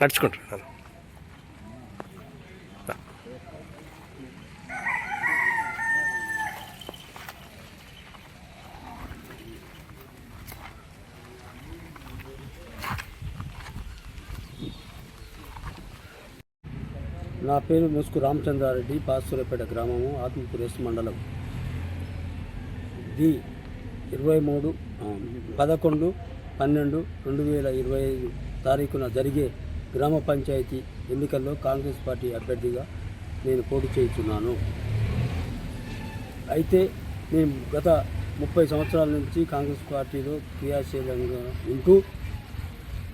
నడుచుకుంటాను నా పేరు ముసుకు రామచంద్రారెడ్డి పాసూరపేట గ్రామము ఆత్మపురేస్ మండలం. ది ఇరవై మూడు పదకొండు పన్నెండు రెండు వేల ఇరవై ఐదు తారీఖున జరిగే గ్రామ పంచాయతీ ఎన్నికల్లో కాంగ్రెస్ పార్టీ అభ్యర్థిగా నేను పోటీ చేస్తున్నాను అయితే నేను గత ముప్పై సంవత్సరాల నుంచి కాంగ్రెస్ పార్టీలో క్రియాశీలంగా ఉంటూ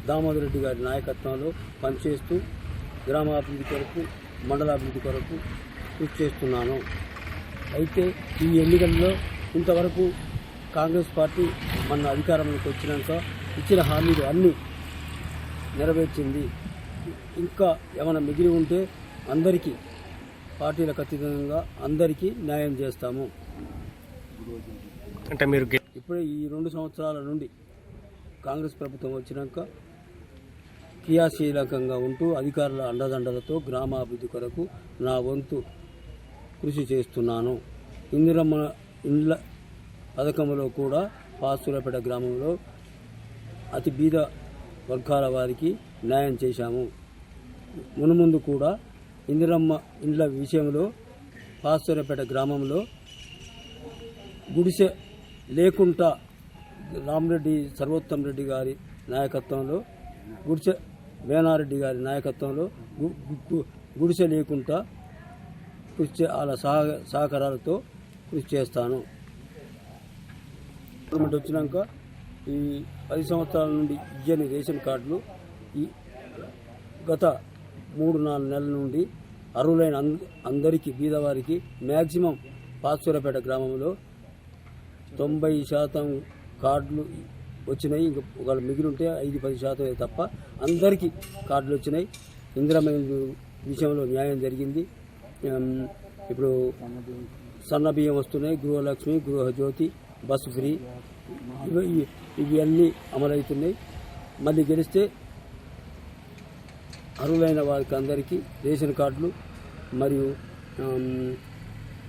దామోదరెడ్డి గారి నాయకత్వంలో పనిచేస్తూ గ్రామాభివృద్ధి కొరకు మండలాభివృద్ధి కొరకు కృషి చేస్తున్నాను. అయితే ఈ ఎన్నికల్లో ఇంతవరకు కాంగ్రెస్ పార్టీ మన అధికారంలోకి వచ్చినాక ఇచ్చిన హామీలు అన్నీ నెరవేర్చింది. ఇంకా ఏమైనా మిగిలి ఉంటే అందరికీ పార్టీలకు అతీతంగా అందరికీ న్యాయం చేస్తాము. అంటే మీరు ఇప్పుడే ఈ రెండు సంవత్సరాల నుండి కాంగ్రెస్ ప్రభుత్వం వచ్చినాక క్రియాశీలకంగా ఉంటూ అధికారుల అండదండలతో గ్రామాభివృద్ధి కొరకు నా వంతు కృషి చేస్తున్నాను. ఇందిరమ్మ ఇండ్ల పథకంలో కూడా పాసులపేట గ్రామంలో అతి బీద వర్గాల వారికి న్యాయం చేశాము. మునుముందు కూడా ఇందిరమ్మ ఇండ్ల విషయంలో పాస్తూరపేట గ్రామంలో గుడిసె లేకుండా రామరెడ్డి సర్వోత్తం రెడ్డి గారి నాయకత్వంలో గుడిసె వేనారెడ్డి గారి నాయకత్వంలో గు- గు- గుడిసె లేకుండా కృషి చే- వాళ్ళ సహ సహకారాలతో కృషి చేస్తాను. గవర్నమెంట్ వచ్చినాక ఈ పది సంవత్సరాల నుండి ఇయ్యని రేషన్ కార్డులు ఈ గత మూడు నాలుగు నెలల నుండి అర్హులైన అంద అందరికీ బీదవారికి మ్యాక్సిమం పాస్వరపేట గ్రామంలో తొంభై శాతం కార్డులు వచ్చినాయి. ఇంకా ఒకవేళ మిగిలి ఉంటే ఐదు పది శాతం తప్ప అందరికీ కార్డులు వచ్చినాయి. ఇందిరమైన విషయంలో న్యాయం జరిగింది. ఇప్పుడు సన్న బియ్యం వస్తున్నాయి. గృహలక్ష్మి గృహజ్యోతి బస్సు ఫ్రీ ఇవి ఇవి- అన్నీ అమలవుతున్నాయి. మళ్ళీ గెలిస్తే అర్హులైన వారికి అందరికీ రేషన్ కార్డులు మరియు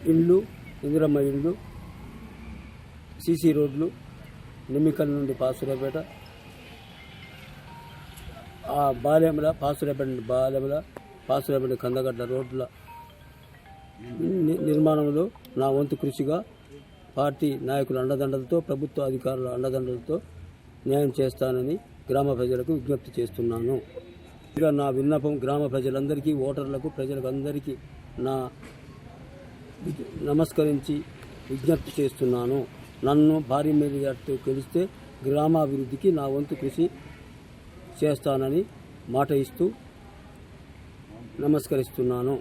ఇండ్లు ఇందిరమ్మ ఇండ్లు సీసీ రోడ్లు నిమ్మికల్ నుండి పాసురేపేట ఆ బాలెమల పాసురేపేట నుండి బాలెమల పాసురేపేట కందగడ్డ రోడ్ల ని- నిర్మాణంలో నా వంతు కృషిగా పార్టీ నాయకుల అండదండలతో ప్రభుత్వ అధికారుల అండదండలతో న్యాయం చేస్తానని గ్రామ ప్రజలకు విజ్ఞప్తి చేస్తున్నాను. ఇక నా విన్నపం గ్రామ ప్రజలందరికీ ఓటర్లకు ప్రజలకు అందరికీ నా నమస్కరించి విజ్ఞప్తి చేస్తున్నాను. నన్ను భారీ మెజార్టీతో గెలిస్తే గ్రామాభివృద్ధికి నా వంతు కృషి చేస్తానని మాట ఇస్తూ నమస్కరిస్తున్నాను.